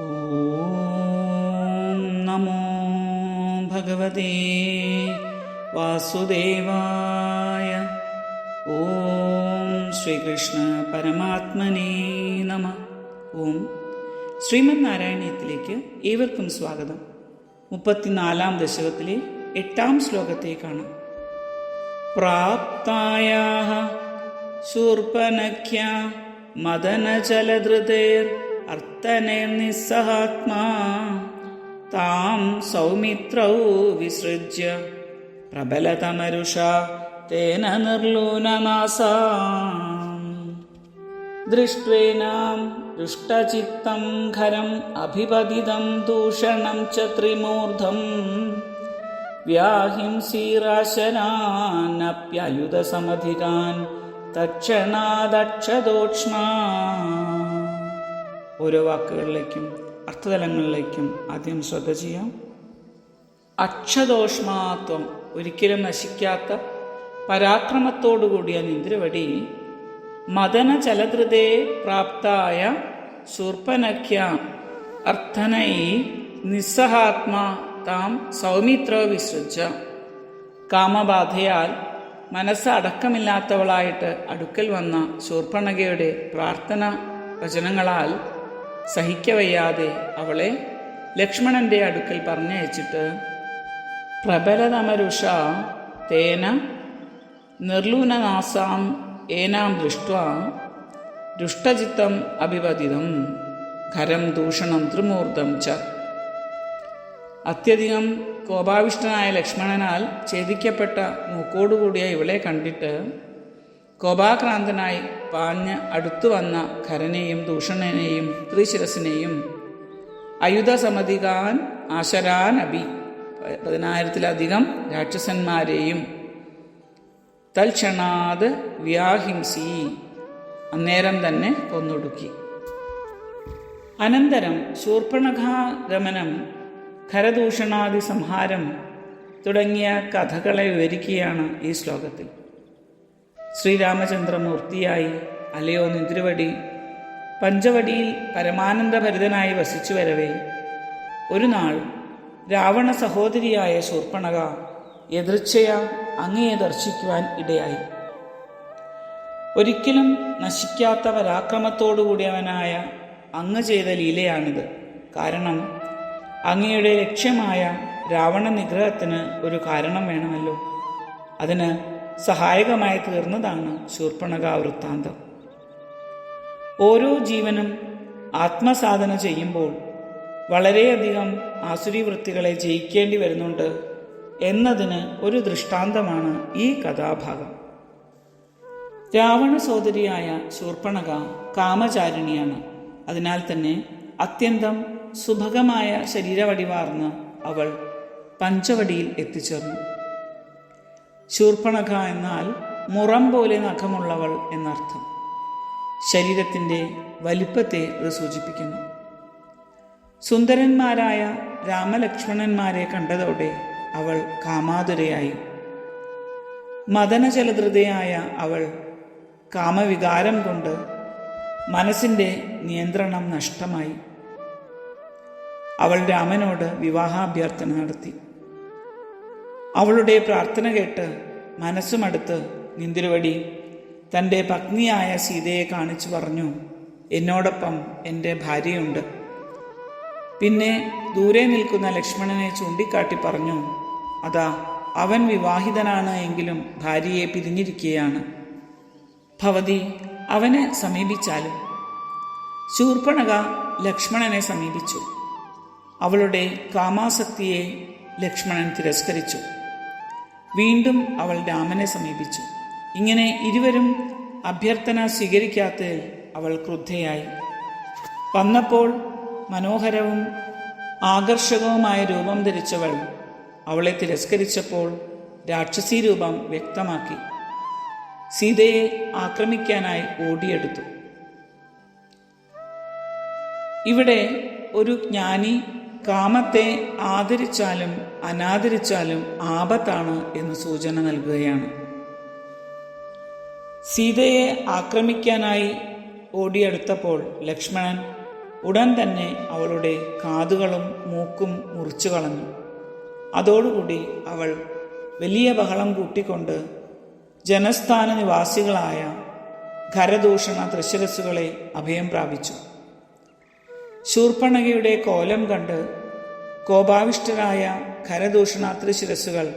ॐ नमो भगवते वासुदेवाय ॐ ശ്രീകൃഷ്ണ പരമാത്മനേ നമ ഓം ശ്രീമദ് നാരായണീയത്തിലേക്ക് ഏവർക്കും സ്വാഗതം മുപ്പത്തിനാലാം ദശകത്തിലെ എട്ടാം ശ്ലോകത്തേക്കാണ് പ്രാപ്തായാः ശൂർപ്പനഖ്യ മദനജലധൃതേർ അർത്തനേർനിസ്സഹാത്മാ താം സൗമിത്രൗ വിസൃജ്യ. പ്രബലതമരുഷ തേന നിർലൂനനാസാ ദൃഷ്ട്വേനാം ദുഷ്ടചിത്തം ഖരം അഭിപതിതം ദൂഷണം ച ത്രിമൂർധം. വ്യാഹിംസീരാശനാനപ്യയുധസമധികാൻ തക്ഷണാദക്ഷദോക്ഷ്മാ. ഓരോ വാക്കുകളിലേക്കും അർത്ഥതലങ്ങളിലേക്കും ആദ്യം ശ്രദ്ധ ചെയ്യാം. അക്ഷദോഷ്മാത്വം ഒരിക്കലും നശിക്കാത്ത പരാക്രമത്തോടുകൂടിയ നിന്ദ്രവടി മദന ചലധൃതേ പ്രാപ്തായ ശൂർപ്പനഖ്യ അർത്ഥനൈ നിസ്സഹാത്മാ താം സൗമിത്ര വിസൃജ കാമബാധയാൽ മനസ്സ് അടക്കമില്ലാത്തവളായിട്ട് അടുക്കൽ വന്ന ശൂർപ്പണകയുടെ പ്രാർത്ഥന വചനങ്ങളാൽ സഹിക്കവയ്യാതെ അവളെ ലക്ഷ്മണന്റെ അടുക്കൽ പറഞ്ഞയച്ചിട്ട് പ്രബലതമരുഷ തേന നിർലൂനനാസാം ഏനാം ദൃഷ്ട ദുഷ്ടചിത്തം അഭിവദിതം ഖരം ദൂഷണം ത്രിമൂർദ്ധം ച. അത്യധികം കോപാവിഷ്ടനായ ലക്ഷ്മണനാൽ ഛേദിക്കപ്പെട്ട മൂക്കോടുകൂടിയ ഇവളെ കണ്ടിട്ട് കോപാക്രാന്തനായി പാഞ്ഞ് അടുത്തു വന്ന ഖരനെയും ദൂഷണനെയും ത്രിശിരസിനെയും അയുധസമതികാൻ ആശരാൻ അബി പതിനായിരത്തിലധികം രാക്ഷസന്മാരെയും തൽക്ഷണാത് വ്യാഹിംസി അന്നേരം തന്നെ കൊന്നൊടുക്കി. അനന്തരം ശൂർപ്പണഖാഗമനം ഖരദൂഷണാദി സംഹാരം തുടങ്ങിയ കഥകളെ വിവരിക്കുകയാണ് ഈ ശ്ലോകത്തിൽ. ശ്രീരാമചന്ദ്രമൂർത്തിയായി അലയോ നിദ്രവടി. പഞ്ചവടിയിൽ പരമാനന്ദഭരിതനായി വസിച്ചു വരവേ. ഒരു നാൾ രാവണ സഹോദരിയായ ശൂർപ്പണക എതിർച്ചയ അങ്ങയെ ദർശിക്കുവാൻ ഇടയായി. ഒരിക്കലും നശിക്കാത്ത പരാക്രമത്തോടുകൂടിയവനായ അങ്ങ് ചെയ്ത ലീലയാണിത്. കാരണം അങ്ങയുടെ ലക്ഷ്യമായ രാവണ നിഗ്രഹത്തിന് ഒരു കാരണം വേണമല്ലോ. അതിന് സഹായകമായി തീർന്നതാണ് ശൂർപ്പണക വൃത്താന്തം. ഓരോ ജീവനും ആത്മസാധന ചെയ്യുമ്പോൾ വളരെയധികം ആസുരി വൃത്തികളെ ജയിക്കേണ്ടി വരുന്നുണ്ട് എന്നതിന് ഒരു ദൃഷ്ടാന്തമാണ് ഈ കഥാഭാഗം. രാവണ സോദരിയായ ശൂർപ്പണക കാമചാരിണിയാണ്. അതിനാൽ തന്നെ അത്യന്തം സുഭഗമായ ശരീരവടിവാർന്ന് അവൾ പഞ്ചവടിയിൽ എത്തിച്ചേർന്നു. ശൂർപ്പണക എന്നാൽ മുറം പോലെ നഖമുള്ളവൾ എന്നർത്ഥം. ശരീരത്തിന്റെ വലിപ്പത്തെ അത് സൂചിപ്പിക്കുന്നു. സുന്ദരന്മാരായ രാമലക്ഷ്മണന്മാരെ കണ്ടതോടെ അവൾ കാമാതുരയായി. മദനചലധൃതയായ അവൾ കാമവികാരം കൊണ്ട് മനസ്സിന്റെ നിയന്ത്രണം നഷ്ടമായി. അവൾ രാമനോട് വിവാഹാഭ്യർത്ഥന നടത്തി. അവളുടെ പ്രാർത്ഥന കേട്ട് മനസ്സുമടുത്ത് നിന്തിരുവടി തന്റെ പത്നിയായ സീതയെ കാണിച്ചു പറഞ്ഞു എന്നോടൊപ്പം എന്റെ ഭാര്യയുണ്ട്. പിന്നെ ദൂരെ നിൽക്കുന്ന ലക്ഷ്മണനെ ചൂണ്ടിക്കാട്ടി പറഞ്ഞു അതാ അവൻ വിവാഹിതനാണ് എങ്കിലും ഭാര്യയെ പിരിഞ്ഞിരിക്കുകയാണ് ഭവതി അവനെ സമീപിച്ചാലും. ശൂർപ്പണക ലക്ഷ്മണനെ സമീപിച്ചു. അവളുടെ കാമാസക്തിയെ ലക്ഷ്മണൻ തിരസ്കരിച്ചു. വീണ്ടും അവൾ രാമനെ സമീപിച്ചു. ഇങ്ങനെ ഇരുവരും അഭ്യർത്ഥന സ്വീകരിക്കാത്തതിൽ അവൾ ക്രുദ്ധയായി. വന്നപ്പോൾ മനോഹരവും ആകർഷകവുമായ രൂപം ധരിച്ചവൾ അവളെ തിരസ്കരിച്ചപ്പോൾ രാക്ഷസീ രൂപം വ്യക്തമാക്കി. സീതയെ ആക്രമിക്കാനായി ഓടിയെടുത്തു. ഇവിടെ ഒരു ജ്ഞാനി കാമത്തെ ആദരിച്ചാലും അനാദരിച്ചാലും ആപത്താണ് എന്ന് സൂചന നൽകുകയാണ്. സീതയെ ആക്രമിക്കാനായി ഓടിയെടുത്തപ്പോൾ ലക്ഷ്മണൻ ഉടൻ തന്നെ അവളുടെ കാതുകളും മൂക്കും മുറിച്ചു കളഞ്ഞു. അതോടുകൂടി അവൾ വലിയ ബഹളം കൂട്ടിക്കൊണ്ട് ജനസ്ഥാന നിവാസികളായ ഖരദൂഷണ തൃശിരസുകളെ അഭയം പ്രാപിച്ചു. ശൂർപ്പണകയുടെ കോലം കണ്ട് കോപാവിഷ്ടരായ ഖരദൂഷണ തൃശിരസുകൾ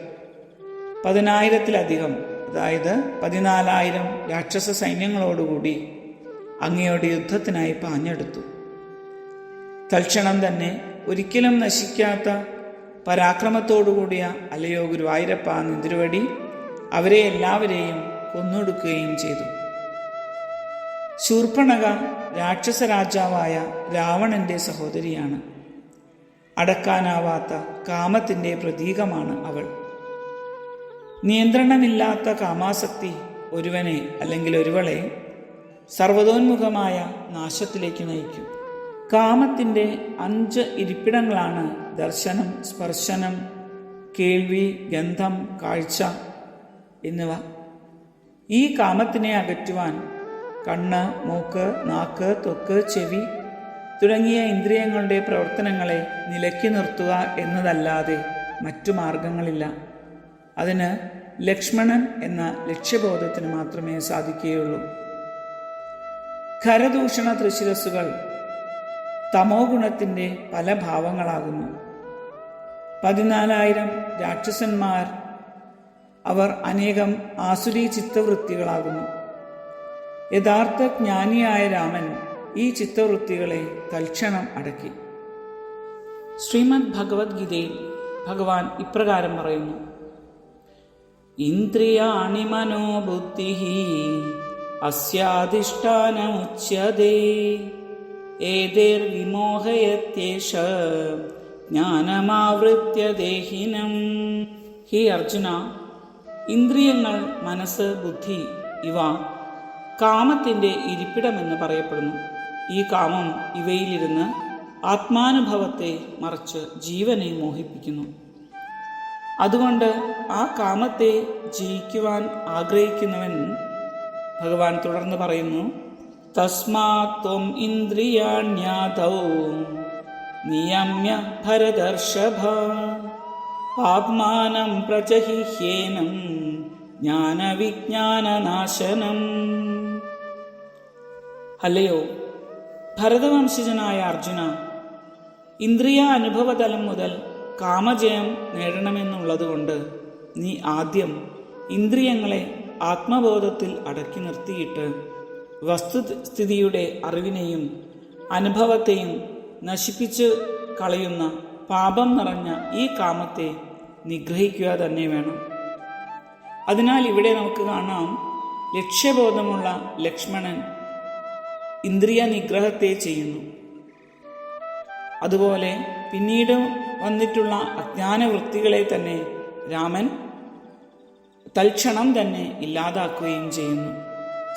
പതിനായിരത്തിലധികം അതായത് പതിനാലായിരം രാക്ഷസ സൈന്യങ്ങളോടുകൂടി അങ്ങയോട് യുദ്ധത്തിനായി പാഞ്ഞെടുത്തു. തൽക്ഷണം തന്നെ ഒരിക്കലും നശിക്കാത്ത പരാക്രമത്തോടുകൂടിയ അലയോ ഗുരുവായൂരപ്പ നിന്തിരുവടി അവരെ എല്ലാവരെയും കൊന്നൊടുക്കുകയും ചെയ്തു. ശൂർപ്പണക രാക്ഷസ രാജാവായ രാവണന്റെ സഹോദരിയാണ്. അടക്കാനാവാത്ത കാമത്തിന്റെ പ്രതീകമാണ് അവൾ. നിയന്ത്രണമില്ലാത്ത കാമാസക്തി ഒരുവനെ അല്ലെങ്കിൽ ഒരുവളെ സർവതോന്മുഖമായ നാശത്തിലേക്ക് നയിക്കും. കാമത്തിന്റെ അഞ്ച് ഇരിപ്പിടങ്ങളാണ് ദർശനം സ്പർശനം കേൾവി ഗന്ധം കാഴ്ച എന്നിവ. ഈ കാമത്തിനെ അകറ്റുവാൻ കണ്ണ് മൂക്ക് നാക്ക് തൊക്ക് ചെവി തുടങ്ങിയ ഇന്ദ്രിയങ്ങളുടെ പ്രവർത്തനങ്ങളെ നിലയ്ക്ക് നിർത്തുക എന്നതല്ലാതെ മറ്റു മാർഗങ്ങളില്ല. അതിന് ലക്ഷ്മണൻ എന്ന ലക്ഷ്യബോധത്തിന് മാത്രമേ സാധിക്കുകയുള്ളൂ. ഖരദൂഷണ തൃശിരസുകൾ തമോ ഗുണത്തിന്റെ പല ഭാവങ്ങളാകുന്നു. പതിനാലായിരം രാക്ഷസന്മാർ അവർ അനേകം ആസുരീ ചിത്തവൃത്തികളാകുന്നു യഥാർത്ഥ ജ്ഞാനിയായ രാമൻ ഈ ചിത്തവൃത്തികളെ തൽക്ഷണം അടക്കി. ശ്രീമദ് ഭഗവത്ഗീതയിൽ ഭഗവാൻ ഇപ്രകാരം പറയുന്നു. ഇന്ദ്രിയാണി മനോബുദ്ധി അസ്യാധിഷ്ഠാനമുച്യതേ. ഏതേർവിമോഹയത്യേഷ ജ്ഞാനമാവൃത്യ ദേഹിനം. ഹി അർജുന ഇന്ദ്രിയങ്ങൾ മനസ്സ് ബുദ്ധി ഇവ കാമത്തിന്റെ ഇരിപ്പിടമെന്ന് പറയപ്പെടുന്നു. ഈ കാമം ഇവയിലിരുന്ന് ആത്മാനുഭവത്തെ മറിച്ച് ജീവനെ മോഹിപ്പിക്കുന്നു. അതുകൊണ്ട് ആ കാമത്തെ ജയിക്കുവാൻ ആഗ്രഹിക്കുന്നവൻ ഭഗവാൻ തുടർന്ന് പറയുന്നു തസ്മാത്വം ഇന്ദ്രിയാണ്യാതൗ നിയമ്യ ഭരദർഷഭ പാപ്മാനം പ്രചഹിഹ്യേനം ജ്ഞാനവിജ്ഞാനനാശനം. അല്ലയോ? ഭരതവംശജനായ അർജുന ഇന്ദ്രിയ അനുഭവതലം മുതൽ കാമജയം നേടണമെന്നുള്ളതുകൊണ്ട് നീ ആദ്യം ഇന്ദ്രിയങ്ങളെ ആത്മബോധത്തിൽ അടക്കി നിർത്തിയിട്ട് വസ്തുസ്ഥിതിയുടെ അറിവിനെയും അനുഭവത്തെയും നശിപ്പിച്ച് കളയുന്ന പാപം നിറഞ്ഞ ഈ കാമത്തെ നിഗ്രഹിക്കുക തന്നെ വേണം. അതിനാൽ ഇവിടെ നമുക്ക് കാണാം ലക്ഷ്യബോധമുള്ള ലക്ഷ്മണൻ ഇന്ദ്രിയ നിഗ്രഹത്തെ ചെയ്യുന്നു. അതുപോലെ പിന്നീട് വന്നിട്ടുള്ള അജ്ഞാന വൃത്തികളെ തന്നെ രാമൻ തൽക്ഷണം തന്നെ ഇല്ലാതാക്കുകയും ചെയ്യുന്നു.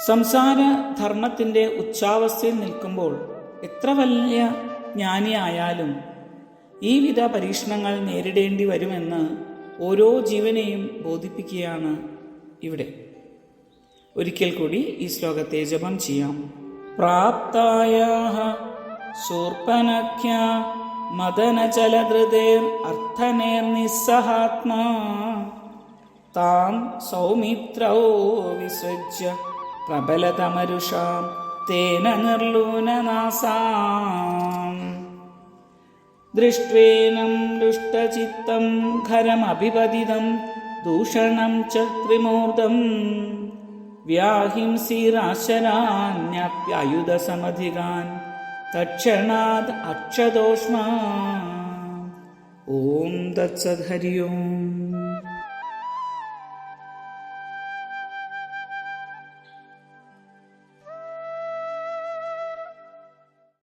സംസാര ധർമ്മത്തിന്റെ ഉച്ചാവസ്ഥയിൽ നിൽക്കുമ്പോൾ എത്ര വലിയ ജ്ഞാനിയായാലും ഈ വിധ പരീക്ഷണങ്ങൾ നേരിടേണ്ടി വരുമെന്ന് ഓരോ ജീവനെയും ബോധിപ്പിക്കുകയാണ് ഇവിടെ. ഒരിക്കൽ കൂടി ഈ ശ്ലോകത്തെ ജപം ചെയ്യാം. പ്രാപ്തായ ശൂർപ്പനഖ്യ അർത്ഥനേർ നിസ്സഹാത്മാ. താം സൗമിത്രോ വിസൃജ്യ പ്രബലതമരുഷാം തേന നിർലൂനനാസാം. ദൃഷ്ട്വേനം ദുഷ്ടചിത്തം ഖരമഭിപതിതം ദൂഷണം ച ത്രിമൂർധം. വ്യാഹിംസിരാശരാന്യപ്യയുധസമധികാൻ തക്ഷണാദ് അക്ഷദോഷ്മാ ഓം തത്സത് ഹരി